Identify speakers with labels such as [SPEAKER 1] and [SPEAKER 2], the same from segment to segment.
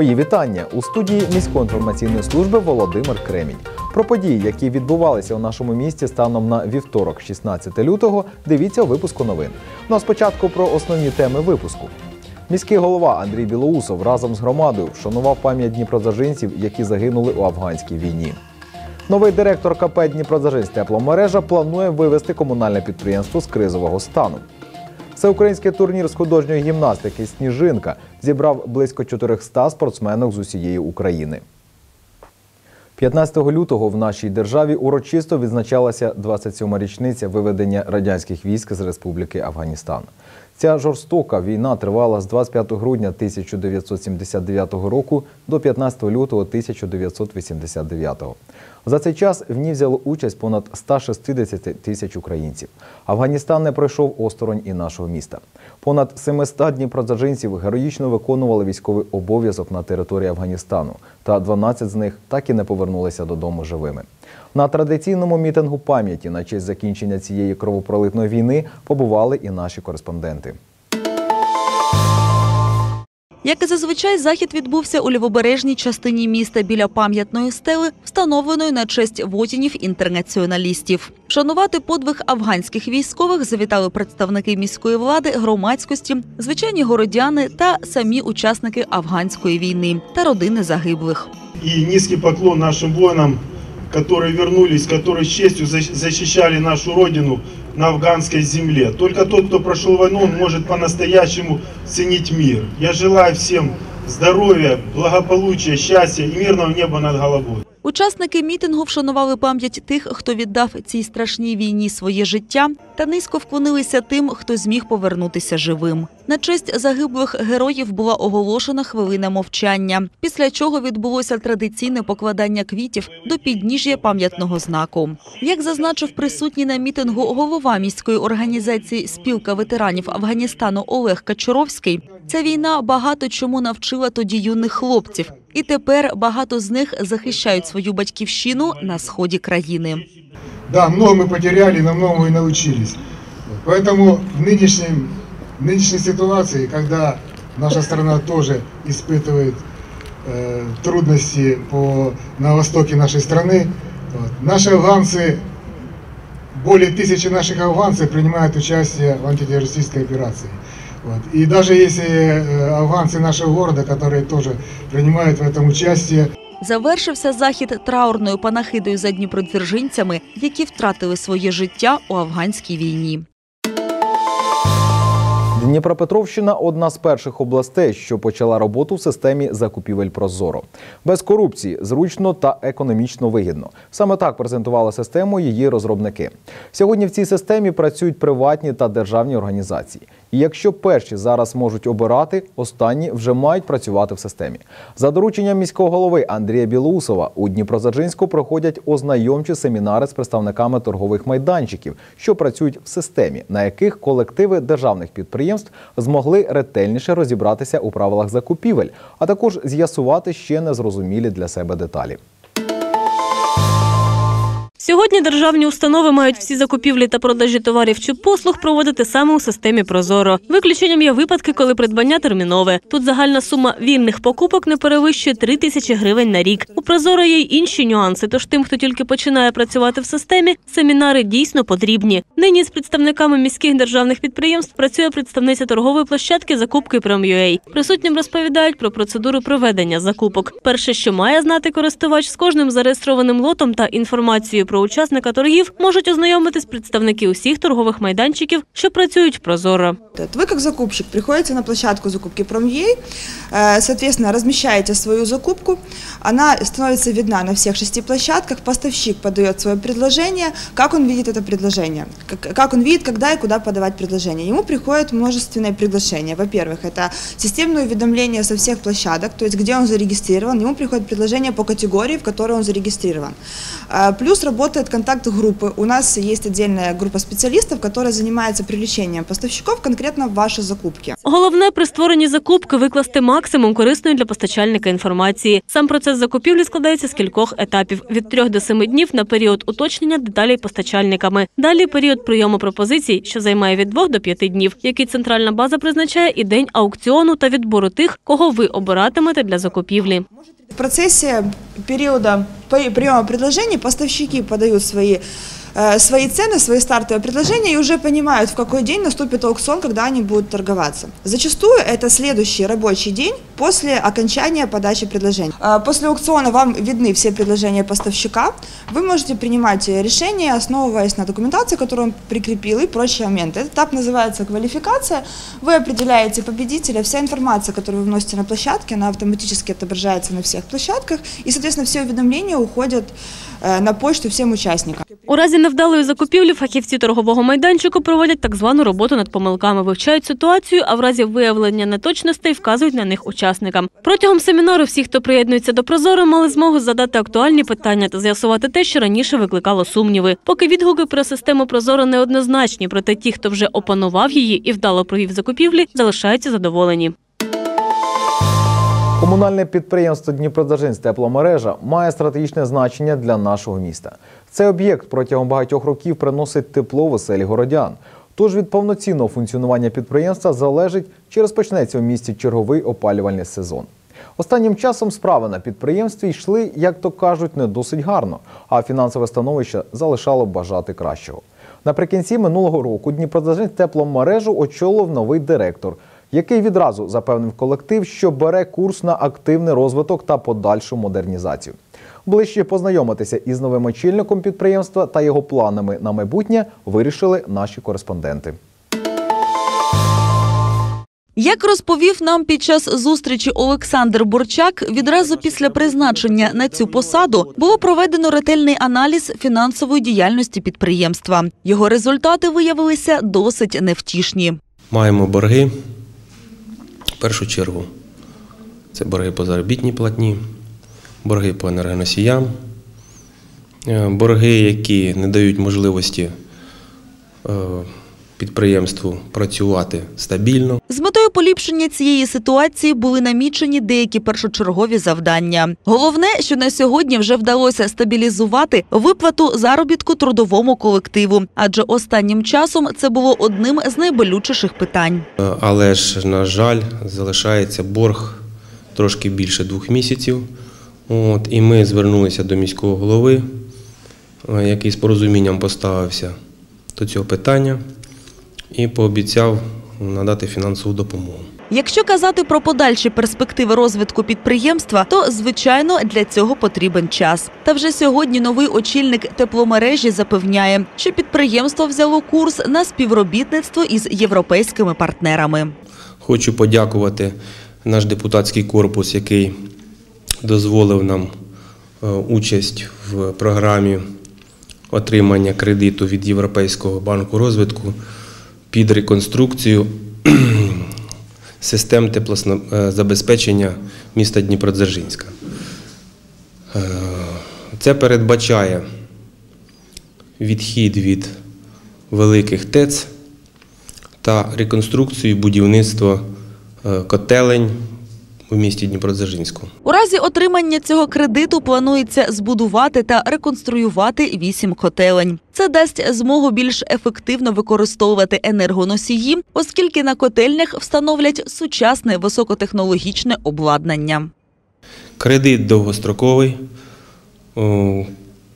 [SPEAKER 1] Мої вітання у студії міської інформаційної служби Володимир Кремінь. Про події, які відбувалися у нашому місті станом на вівторок, 16 лютого, дивіться у випуску новин. Ну а спочатку про основні теми випуску. Міський голова Андрій Білоусов разом з громадою вшанував пам'ять дніпродзержинців, які загинули у афганській війні. Новий директор КП Дніпродзержинськ тепломережа планує вивести комунальне підприємство з кризового стану. Всеукраїнський турнір з художньої гімнастики Сніжинка зібрав близько 400 спортсменок з усієї України. 15 лютого в нашій державі урочисто відзначалася 27-ма річниця виведення радянських військ з Республіки Афганістан. Ця жорстока війна тривала з 25 грудня 1979 року до 15 лютого 1989. За цей час в ній взяло участь понад 160 тисяч українців. Афганістан не пройшов осторонь і нашого міста. Понад 700 дніпродзержинців героїчно виконували військовий обов'язок на території Афганістану, та 12 з них так і не повернулися додому живими. На традиційному мітингу пам'яті на честь закінчення цієї кровопролитної війни побували і наші кореспонденти.
[SPEAKER 2] Як і зазвичай, захід відбувся у лівобережній частині міста біля пам'ятної стели, встановленої на честь вотінів інтернаціоналістів. Вшанувати подвиг афганських військових завітали представники міської влади, громадськості, звичайні городяни та самі учасники афганської війни та родини загиблих.
[SPEAKER 3] И низкий поклон нашим воинам, которые вернулись, с честью защ- защищали нашу родину на афганской земле. Только тот, кто прошел войну, он может по-настоящему ценить мир. Я желаю всем здоровья, благополучия, счастья и мирного неба над головой.
[SPEAKER 2] Учасники мітингу вшанували пам'ять тих, хто віддав цій страшній війні своє життя, та низько вклонилися тим, хто зміг повернутися живим. На честь загиблих героїв була оголошена хвилина мовчання, після чого відбулося традиційне покладання квітів до підніжжя пам'ятного знаку. Як зазначив присутній на мітингу голова міської організації Спілка ветеранів Афганістану Олег Качуровський, ця війна багато чому навчила тоді юних хлопців, і тепер багато з них захищають свою батьківщину на сході країни.
[SPEAKER 4] Да, много мы потеряли, но многому и научились. Поэтому в, нынешнем, в нынешней ситуации, когда наша страна тоже испытывает э, трудности по, на востоке нашей страны, вот, наши афганцы, более тысячи наших афганцев принимают участие в антитеррористической операции. Вот. И даже если э, афганцы нашего города, которые тоже принимают в этом участие,
[SPEAKER 2] Завершився захід траурною панахидою за дніпродзержинцями, які втратили своє життя у афганській війні.
[SPEAKER 1] Дніпропетровщина одна з перших областей, що почала роботу в системі закупівель Прозоро. Без корупції, зручно та економічно вигідно. Саме так презентували систему її розробники. Сьогодні в цій системі працюють приватні та державні організації. І якщо перші зараз можуть обирати, останні вже мають працювати в системі. За дорученням міського голови Андрія Білоусова у Дніпродзержинську проходять ознайомчі семінари з представниками торгових майданчиків, що працюють в системі, на яких колективи державних підприємств змогли ретельніше розібратися у правилах закупівель, а також з'ясувати ще незрозумілі для себе деталі.
[SPEAKER 5] Сьогодні державні установи мають всі закупівлі та продажі товарів чи послуг проводити саме у системі Прозоро. Виключенням є випадки, коли придбання термінове. Тут загальна сума вільних покупок не перевищує 3 тисячі гривень на рік. У Прозоро є й інші нюанси. Тож тим, хто тільки починає працювати в системі, семінари дійсно потрібні. Нині з представниками міських державних підприємств працює представниця торгової площадки закупки Prom.ua. Присутнім розповідають про процедуру проведення закупок. Перше, що має знати користувач з кожним зареєстрованим лотом та інформацією про учасника торгів, можуть ознайомитись представники усіх торгових майданчиків, що працюють в Прозоро.
[SPEAKER 6] Вот Вы как закупщик приходите на площадку закупки Prom.ua, э, соответственно, размещаете свою закупку, она становится видна на всех шести площадках, поставщик подает свое предложение, как он видит это предложение, как, как он видит, когда и куда подавать предложение. Ему приходит множественное приглашение. Во-первых, это системное уведомление со всех площадок, то есть где он зарегистрирован, ему приходит предложение по категории, в которой он зарегистрирован. Э, Плюс работа работает контакт группы. У нас есть отдельная группа специалистов, которая занимается привлечением поставщиков конкретно в ваши закупки.
[SPEAKER 5] Головне при створенні закупки викласти максимум корисної для постачальника інформації. Сам процес закупівлі складається з кількох етапів від трьох до семи днів на період уточнення деталей постачальниками. Далі період прийому пропозицій, що займає від двох до п'яти днів, який центральна база призначає і день аукціону та відбору тих, кого ви обиратимете для закупівлі.
[SPEAKER 6] В процессе периода при- приема предложений поставщики подают свои свои цены, свои стартовые предложения и уже понимают, в какой день наступит аукцион, когда они будут торговаться. Зачастую это следующий рабочий день после окончания подачи предложений. Э, После аукциона вам видны все предложения поставщика. Вы можете принимать решения, основываясь на документации, которую он прикрепил и прочие моменты. Этот этап называется квалификация. Вы определяете победителя. Вся информация, которую вы вносите на площадке, она автоматически отображается на всех площадках. И, соответственно, все уведомления уходят э, на почту всем участникам.
[SPEAKER 5] У разі невдалої закупівлі фахівці торгового майданчику проводять так звану роботу над помилками, вивчають ситуацію, а в разі виявлення неточностей вказують на них учасникам. Протягом семінару всі, хто приєднується до Прозоро, мали змогу задати актуальні питання та з'ясувати те, що раніше викликало сумніви. Поки відгуки про систему Прозоро неоднозначні, проте ті, хто вже опанував її і вдало провів закупівлі, залишаються задоволені.
[SPEAKER 1] Комунальне підприємство Дніпродзержинськ тепломережа має стратегічне значення для нашого міста. Цей об'єкт протягом багатьох років приносить тепло в оселі городян. Тож від повноцінного функціонування підприємства залежить, чи розпочнеться у місті черговий опалювальний сезон. Останнім часом справи на підприємстві йшли, як то кажуть, не досить гарно, а фінансове становище залишало бажати кращого. Наприкінці минулого року Дніпродзержинськ тепломережу очолив новий директор, який відразу запевнив колектив, що бере курс на активний розвиток та подальшу модернізацію. Ближче познайомитися із новим очільником підприємства та його планами на майбутнє вирішили наші кореспонденти.
[SPEAKER 2] Як розповів нам під час зустрічі Олександр Борчак, відразу після призначення на цю посаду було проведено ретельний аналіз фінансової діяльності підприємства. Його результати виявилися досить невтішні.
[SPEAKER 7] Маємо борги. Першу чергу. Це борги по заробітній платні, борги по енергоносіям, е, борги, які не дають можливості е, підприємству працювати стабільно.
[SPEAKER 2] З метою поліпшення цієї ситуації були намічені деякі першочергові завдання. Головне, що на сьогодні вже вдалося стабілізувати виплату заробітку трудовому колективу, адже останнім часом це було одним з найболючіших питань.
[SPEAKER 7] Е, Але ж, на жаль, залишається борг трошки більше двох місяців. От, і ми звернулися до міського голови, е, який з порозумінням поставився до цього питання і пообіцяв надати фінансову допомогу.
[SPEAKER 2] Якщо казати про подальші перспективи розвитку підприємства, то звичайно для цього потрібен час. Та вже сьогодні новий очільник тепломережі запевняє, що підприємство взяло курс на співробітництво із європейськими партнерами.
[SPEAKER 7] Хочу подякувати наш депутатський корпус, який дозволив нам е, участь в програмі отримання кредиту від Європейського банку розвитку під реконструкцію систем теплозабезпечення міста Дніпродзержинська. Е, Це передбачає відхід від великих ТЕЦ та реконструкцію будівництва е, котелень у місті Дніпродзержинську.
[SPEAKER 2] У разі отримання цього кредиту планується збудувати та реконструювати вісім котелень. Це дасть змогу більш ефективно використовувати енергоносії, оскільки на котельнях встановлять сучасне високотехнологічне обладнання.
[SPEAKER 7] Кредит довгостроковий,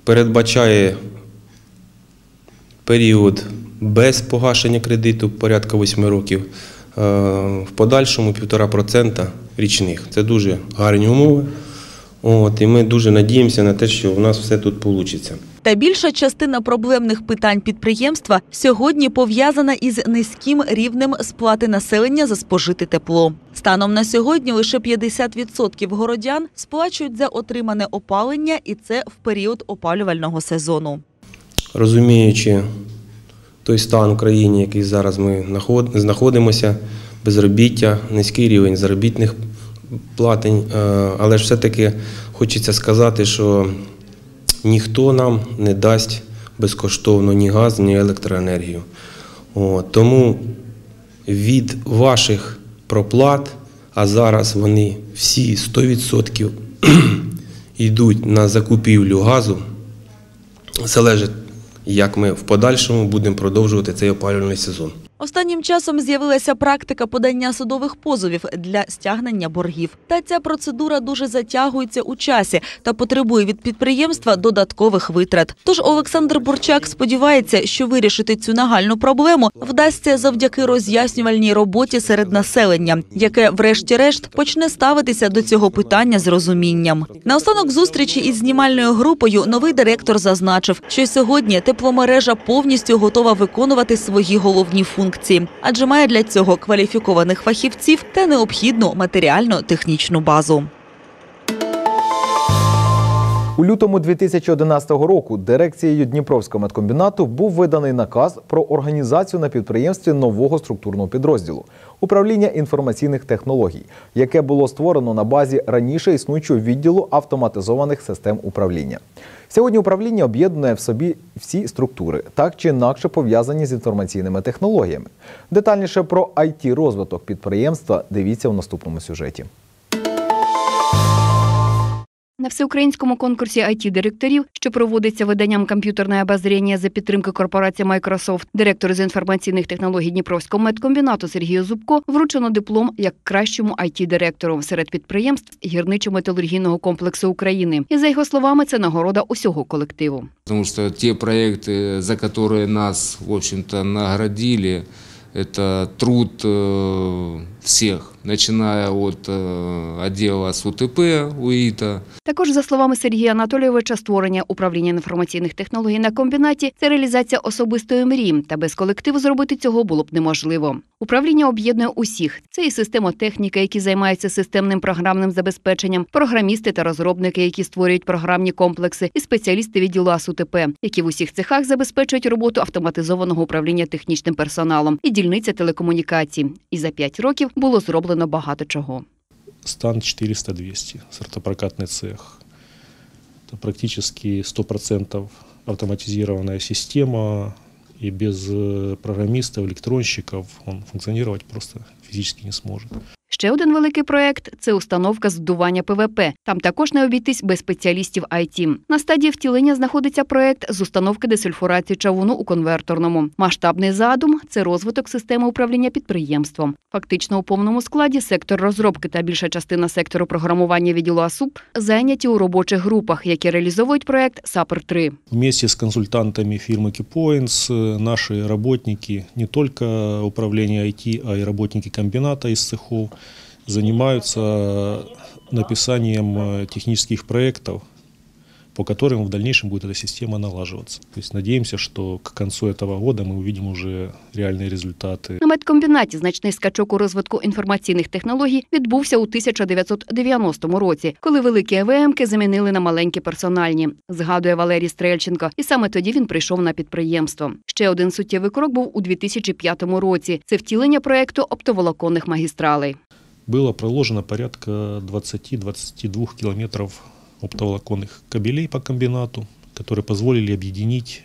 [SPEAKER 7] передбачає період без погашення кредиту порядка 8 років, е, в подальшому 1,5% річних. Це дуже гарні умови. От, і ми дуже надіємося на те, що у нас все тут вийде.
[SPEAKER 2] Та більша частина проблемних питань підприємства сьогодні пов'язана із низьким рівнем сплати населення за спожите тепло. Станом на сьогодні лише 50% городян сплачують за отримане опалення, і це в період опалювального сезону.
[SPEAKER 7] розуміючи той стан в країні, який зараз ми знаходимося, безробіття, низький рівень заробітних платень, е, але ж все-таки хочеться сказати, що ніхто нам не дасть безкоштовно ні газ, ні електроенергію. Тому від ваших проплат, а зараз вони всі 100% йдуть на закупівлю газу, залежить, як ми в подальшому будемо продовжувати цей опалювальний сезон.
[SPEAKER 2] Останнім часом з'явилася практика подання судових позовів для стягнення боргів. Та ця процедура дуже затягується у часі та потребує від підприємства додаткових витрат. Тож Олександр Бурчак сподівається, що вирішити цю нагальну проблему вдасться завдяки роз'яснювальній роботі серед населення, яке, врешті-решт, почне ставитися до цього питання з розумінням. Наостанок зустрічі із знімальною групою новий директор зазначив, що сьогодні тепломережа повністю готова виконувати свої головні функції, адже має для цього кваліфікованих фахівців та необхідну матеріально-технічну базу.
[SPEAKER 1] У лютому 2011 року дирекцією Дніпровського медкомбінату був виданий наказ про організацію на підприємстві нового структурного підрозділу управління інформаційних технологій, яке було створено на базі раніше існуючого відділу автоматизованих систем управління. Сьогодні управління об'єднує в собі всі структури, так чи інакше пов'язані з інформаційними технологіями. Детальніше про it розвиток підприємства дивіться у наступному сюжеті.
[SPEAKER 8] На всеукраїнському конкурсі it директорів, що проводиться виданням комп'ютерне обозріння за підтримки корпорації Microsoft, директору з інформаційних технологій Дніпровського медкомбінату Сергію Зубко вручено диплом як кращому it директору серед підприємств гірничо-металургійного комплексу України. І за його словами, це нагорода усього колективу.
[SPEAKER 9] Потому что те проекты, за которые нас, в общем-то, наградили, это труд всех, начиная от э, отдела СУТП УИТа,
[SPEAKER 8] Також, за словами Сергія Анатолійовича, створення управління інформаційних технологій на комбінаті це реалізація особистої мрії, та без колективу зробити цього було б неможливо. Управління об'єднує усіх. Це і системотехніка, які займаються системним програмним забезпеченням, програмісти та розробники, які створюють програмні комплекси, і спеціалісти відділу АСУТП, які в усіх цехах забезпечують роботу автоматизованого управління технічним персоналом і дільниця телекомунікацій. І за п'ять років було зроблено багато чого.
[SPEAKER 10] стан 400-200, сортопрокатный цех. Это практически 100% автоматизированная система, и без э, программистов, электронщиков он функционировать просто физически не сможет.
[SPEAKER 8] Ще один великий проект це установка здування ПВП. Там також не обійтись без спеціалістів IT. На стадії втілення знаходиться проект з установки десульфурації чавуну у конверторному. Масштабний задум це розвиток системи управління підприємством. Фактично у повному складі сектор розробки та більша частина сектору програмування відділу АСУП зайняті у робочих групах, які реалізовують проект САПР 3
[SPEAKER 10] Вместе с консультантами фирмы Keypoints э, наши работники, не только управление IT, а и работники комбината из цехов, занимаются написанием э, технических проектов, по которым в дальнейшем будет эта система налаживаться. То есть надеемся, что к концу этого года мы увидим уже реальные результаты.
[SPEAKER 8] На медкомбінаті значний скачок у розвитку інформаційних технологій відбувся у 1990 році, коли великі ЕВМки замінили на маленькі персональні, згадує Валерій Стрельченко. І саме тоді він прийшов на підприємство. Ще один суттєвий крок був у 2005 році. Це втілення проекту оптоволоконних магістралей.
[SPEAKER 10] Было проложено порядка 20-22 километров оптоволоконных кабелей по комбинату, которые позволили объединить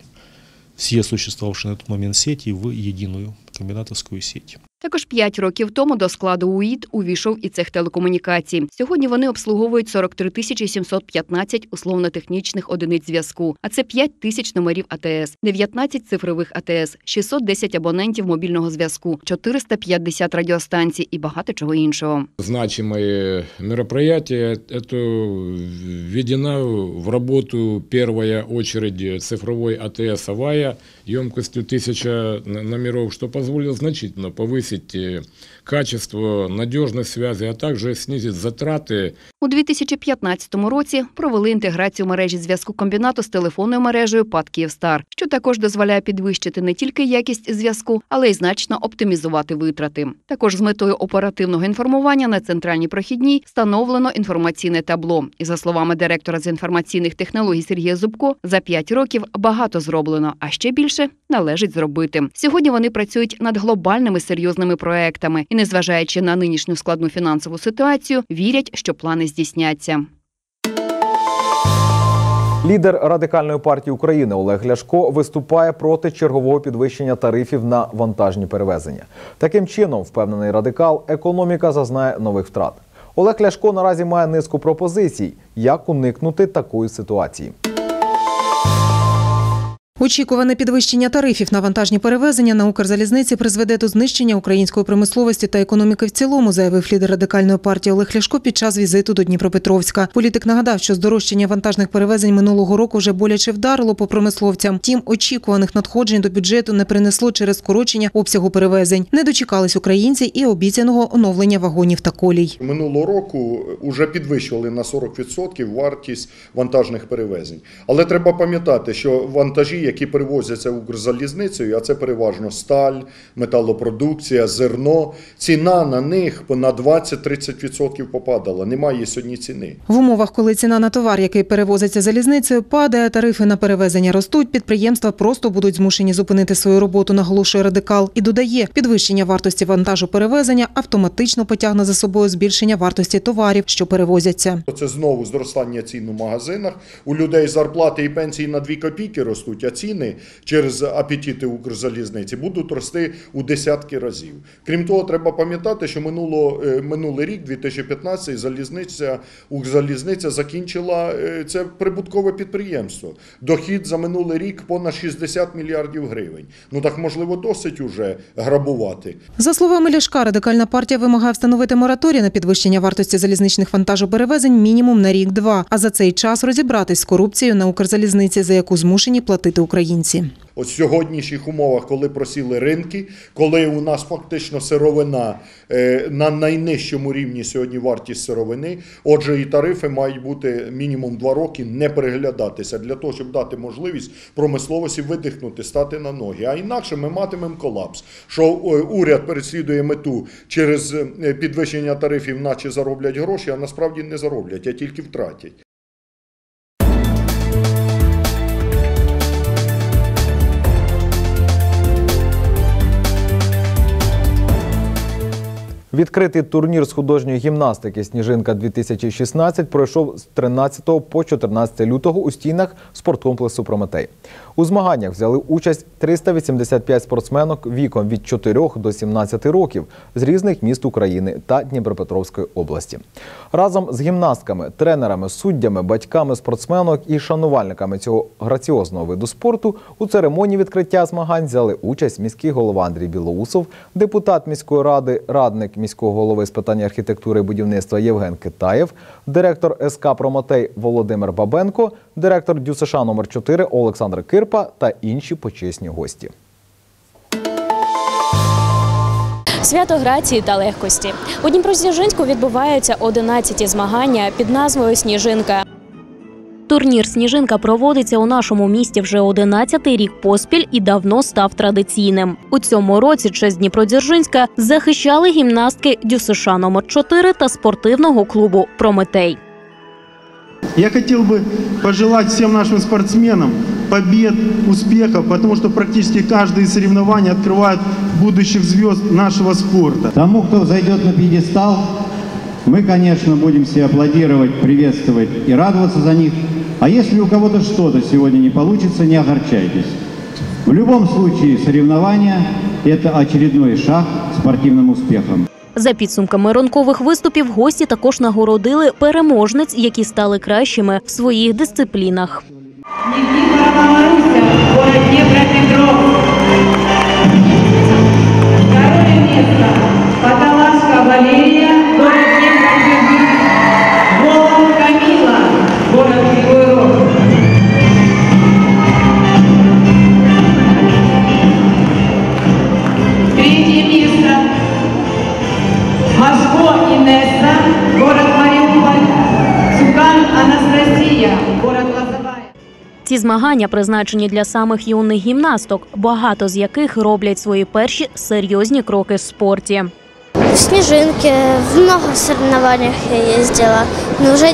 [SPEAKER 10] все существовавшие на тот момент сети в единую комбинатовскую сеть.
[SPEAKER 8] Також п'ять років тому до складу УІД увійшов і цех телекомунікацій. Сьогодні вони обслуговують 43 тисячі 715 условно-технічних одиниць зв'язку, а це 5 тисяч номерів АТС, 19 цифрових АТС, 610 абонентів мобільного зв'язку, 450 радіостанцій і багато чого іншого.
[SPEAKER 9] Значимі мероприятия це введена в роботу перша очередь цифрової АТС «Авая» ємкістю 1000 номерів, що дозволило значительно повисити 10 качество, надежность связи, а также снизить затраты
[SPEAKER 8] У 2015 році провели інтеграцію мережі зв'язку комбінату з телефонною мережею ПАД «Київстар», що також дозволяє підвищити не тільки якість зв'язку, але й значно оптимізувати витрати. Також з метою оперативного інформування на центральній прохідній встановлено інформаційне табло. І за словами директора з інформаційних технологій Сергія Зубко, за 5 років багато зроблено, а ще більше належить зробити. Сьогодні вони працюють над глобальними серйозними проектами і, незважаючи на нинішню складну фінансову ситуацію, вірять, що плани здійсняться.
[SPEAKER 1] Лідер радикальної партії України Олег Ляшко виступає проти чергового підвищення тарифів на вантажні перевезення. Таким чином, впевнений радикал, економіка зазнає нових втрат. Олег Ляшко наразі має низку пропозицій, як уникнути такої ситуації.
[SPEAKER 11] Очікуване підвищення тарифів на вантажні перевезення на Укрзалізниці призведе до знищення української промисловості та економіки в цілому, заявив лідер радикальної партії Олег Ляшко під час візиту до Дніпропетровська. Політик нагадав, що здорожчання вантажних перевезень минулого року вже боляче вдарило по промисловцям. Тім очікуваних надходжень до бюджету не принесло через скорочення обсягу перевезень. Не дочекались українці і обіцяного оновлення вагонів та колій.
[SPEAKER 12] Минулого року вже підвищували на 40% вартість вантажних перевезень. Але треба пам'ятати, що вантажі, які перевозяться Укрзалізницею, а це переважно сталь, металопродукція, зерно, ціна на них на 20-30% попадала. Немає сьогодні ціни.
[SPEAKER 11] В умовах, коли ціна на товар, який перевозиться залізницею, падає, тарифи на перевезення ростуть, підприємства просто будуть змушені зупинити свою роботу, наголошує радикал. І додає, підвищення вартості вантажу перевезення автоматично потягне за собою збільшення вартості товарів, що перевозяться.
[SPEAKER 12] Це знову зростання цін у магазинах. У людей зарплати і пенсії на 2 копійки ростуть, а ціни через апетити Укрзалізниці будуть рости у десятки разів. Крім того, треба пам'ятати, що минуло, е, минулий рік, 2015, залізниця, Укрзалізниця закінчила е, це прибуткове підприємство. Дохід за минулий рік понад 60 мільярдів гривень. Ну так можливо досить уже грабувати.
[SPEAKER 11] За словами Ляшка, радикальна партія вимагає встановити мораторій на підвищення вартості залізничних вантажоперевезень мінімум на рік-два. А за цей час розібратись з корупцією на Укрзалізниці, за яку змушені платити українці.
[SPEAKER 12] От в сьогоднішніх умовах, коли просіли ринки, коли у нас фактично сировина е, на найнижчому рівні сьогодні вартість сировини, отже, і тарифи мають бути мінімум два роки не переглядатися для того, щоб дати можливість промисловості видихнути, стати на ноги. А інакше ми матимемо колапс, що е, уряд переслідує мету через е, підвищення тарифів, наче зароблять гроші, а насправді не зароблять, а тільки втратять.
[SPEAKER 1] Відкритий турнір з художньої гімнастики Сніжинка 2016 пройшов з 13 по 14 лютого у стінах спорткомплексу Прометей. У змаганнях взяли участь 385 спортсменок віком від 4 до 17 років з різних міст України та Дніпропетровської області. Разом з гімнастками, тренерами, суддями, батьками спортсменок і шанувальниками цього граціозного виду спорту у церемонії відкриття змагань взяли участь міський голова Андрій Білоусов, депутат міської ради, радник міського голови з питань архітектури і будівництва Євген Китаєв, директор СК Прометей Володимир Бабенко, директор ДЮСШ номер 4 Олександр Кирпа та інші почесні гості.
[SPEAKER 13] Свято грації та легкості у Дніпродзержинську відбуваються 11 змагання під назвою Сніжинка. Турнір Сніжинка проводиться у нашому місті вже 11-й рік поспіль і давно став традиційним. У цьому році честь Дніпродзержинська захищали гімнастки ДЮСШ номер 4 та спортивного клубу Прометей.
[SPEAKER 3] Я хотел бы пожелать всем нашим спортсменам побед, успехов, потому что практически каждое из соревнований открывает будущих звезд нашего спорта.
[SPEAKER 14] Тому, кто зайдет на пьедестал, мы, конечно, будем все аплодировать, приветствовать и радоваться за них. А если у кого-то что-то сегодня не получится, не огорчайтесь. В любом случае соревнования – это очередной шаг к спортивным успехам.
[SPEAKER 13] За підсумками ранкових виступів гості також нагородили переможниць, які стали кращими в своїх дисциплінах.
[SPEAKER 15] город город Мариуполь. Цукан Анастасия, город Лозовая.
[SPEAKER 13] Ці змагання призначені для самих юних гімнасток, багато з яких роблять свої перші серйозні кроки в спорті.
[SPEAKER 16] В Снежинке, в много соревнованиях я ездила, но уже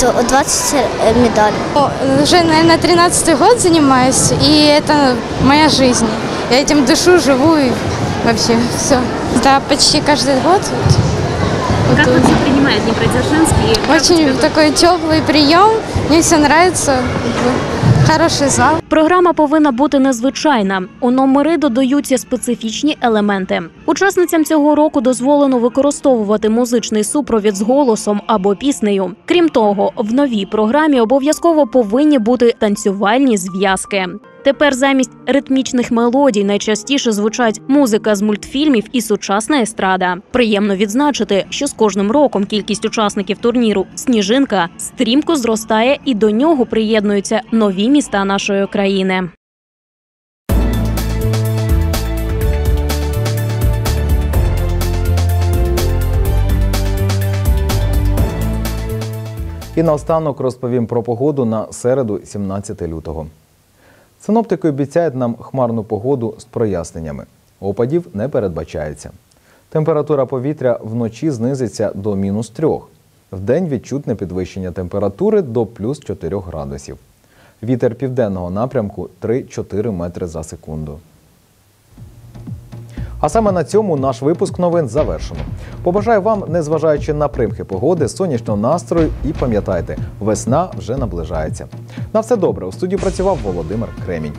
[SPEAKER 16] д- 20 медалей.
[SPEAKER 17] Уже, наверное, 13 год занимаюсь, и это моя жизнь. Я этим дышу, живу и вообще все. Да, почти каждый год. Вот,
[SPEAKER 13] Как
[SPEAKER 17] вот
[SPEAKER 13] вы
[SPEAKER 17] тут.
[SPEAKER 13] все принимает Днепродзержинский?
[SPEAKER 17] Очень такой теплый прием, мне все нравится. хороший зал.
[SPEAKER 13] Програма повинна бути незвичайна. У номери додаються специфічні елементи. Учасницям цього року дозволено використовувати музичний супровід з голосом або піснею. Крім того, в новій програмі обов'язково повинні бути танцювальні зв'язки. Тепер замість ритмічних мелодій найчастіше звучать музика з мультфільмів і сучасна естрада. Приємно відзначити, що з кожним роком кількість учасників турніру Сніжинка стрімко зростає, і до нього приєднуються нові міста нашої країни.
[SPEAKER 1] І наостанок розповім про погоду на середу, 17 лютого. Синоптики обіцяють нам хмарну погоду з проясненнями. Опадів не передбачається. Температура повітря вночі знизиться до мінус 3. Вдень відчутне підвищення температури до плюс 4 градусів. Вітер південного напрямку 3-4 метри за секунду. А саме на цьому наш випуск новин завершено. Побажаю вам, незважаючи на примхи погоди, сонячного настрою і пам'ятайте, весна вже наближається. На все добре. У студії працював Володимир Кремінь.